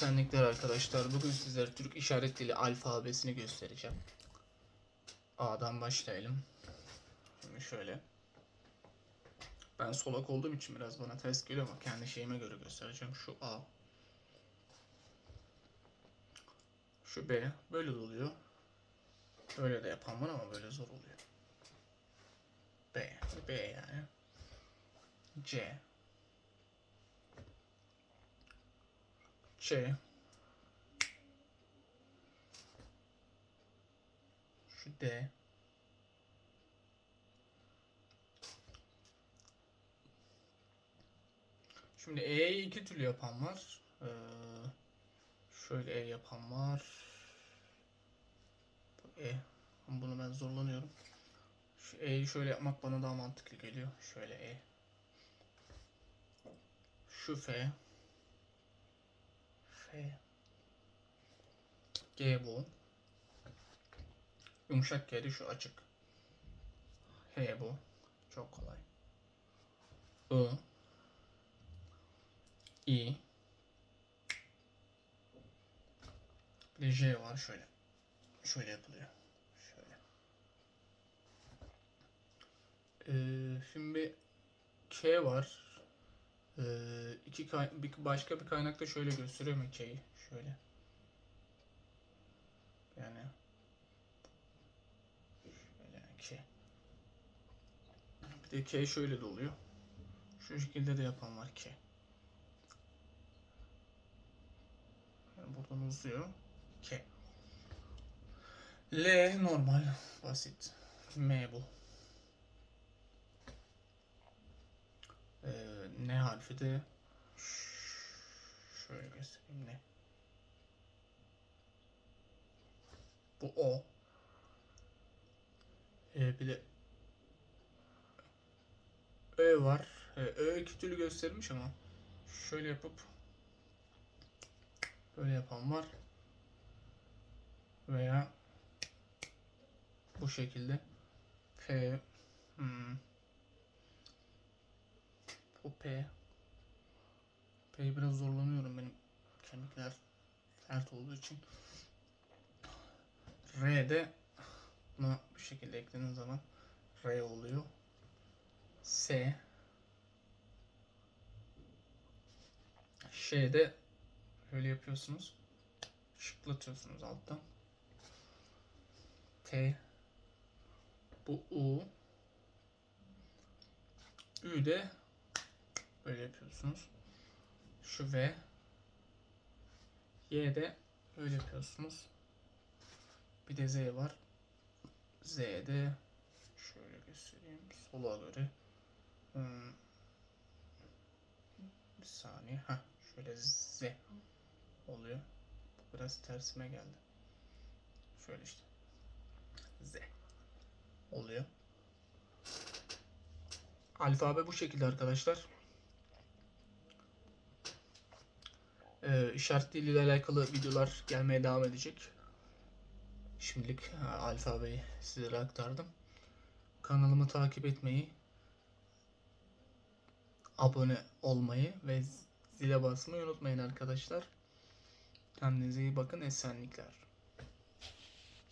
Esenlikler arkadaşlar. Bugün sizlere Türk işaret dili alfabesini göstereceğim. A'dan başlayalım. Şimdi şöyle. Ben solak olduğum için biraz bana ters geliyor ama kendi şeyime göre göstereceğim. Şu A. Şu B. Böyle de oluyor. Böyle de yapan var ama böyle zor oluyor. B. B yani. C. Ç. Şu D. Şimdi E'yi iki türlü yapan var. Ee, şöyle E yapan var. Bu E. Bunu ben zorlanıyorum. Şu E'yi şöyle yapmak bana daha mantıklı geliyor. Şöyle E. Şu F. F. G bu. Yumuşak G'de şu açık. H bu. Çok kolay. I. I. Bir J var şöyle. Şöyle yapılıyor. Şöyle. Ee, şimdi K var. Ee, iki bir, başka bir kaynakta şöyle gösteriyor mu K'yi? Şöyle. Yani şöyle K. Bir de K şöyle de oluyor. Şu şekilde de yapan var K. Yani buradan uzuyor. K. L normal, basit. M bu. Ee, N harfi şöyle göstereyim ne. Bu O. Ee, bir de Ö var. Ee, Ö iki türlü göstermiş ama şöyle yapıp böyle yapan var. Veya bu şekilde P hmm, bu P. P'yi biraz zorlanıyorum benim kemikler sert olduğu için. R'de buna bu şekilde eklediğiniz zaman R oluyor. S. Ş'de böyle yapıyorsunuz. Şıklatıyorsunuz alttan. T. Bu U. Ü de böyle yapıyorsunuz. Şu V. Y'de böyle yapıyorsunuz. Bir de Z var. Z'de şöyle göstereyim. Sola göre. Hmm. Bir saniye. Ha, şöyle Z oluyor. Biraz tersime geldi. Şöyle işte. Z oluyor. Alfabe bu şekilde arkadaşlar. Ee, işaret diliyle alakalı videolar gelmeye devam edecek. Şimdilik e, alfabeyi sizlere aktardım. Kanalımı takip etmeyi, abone olmayı ve zile basmayı unutmayın arkadaşlar. Kendinize iyi bakın. Esenlikler.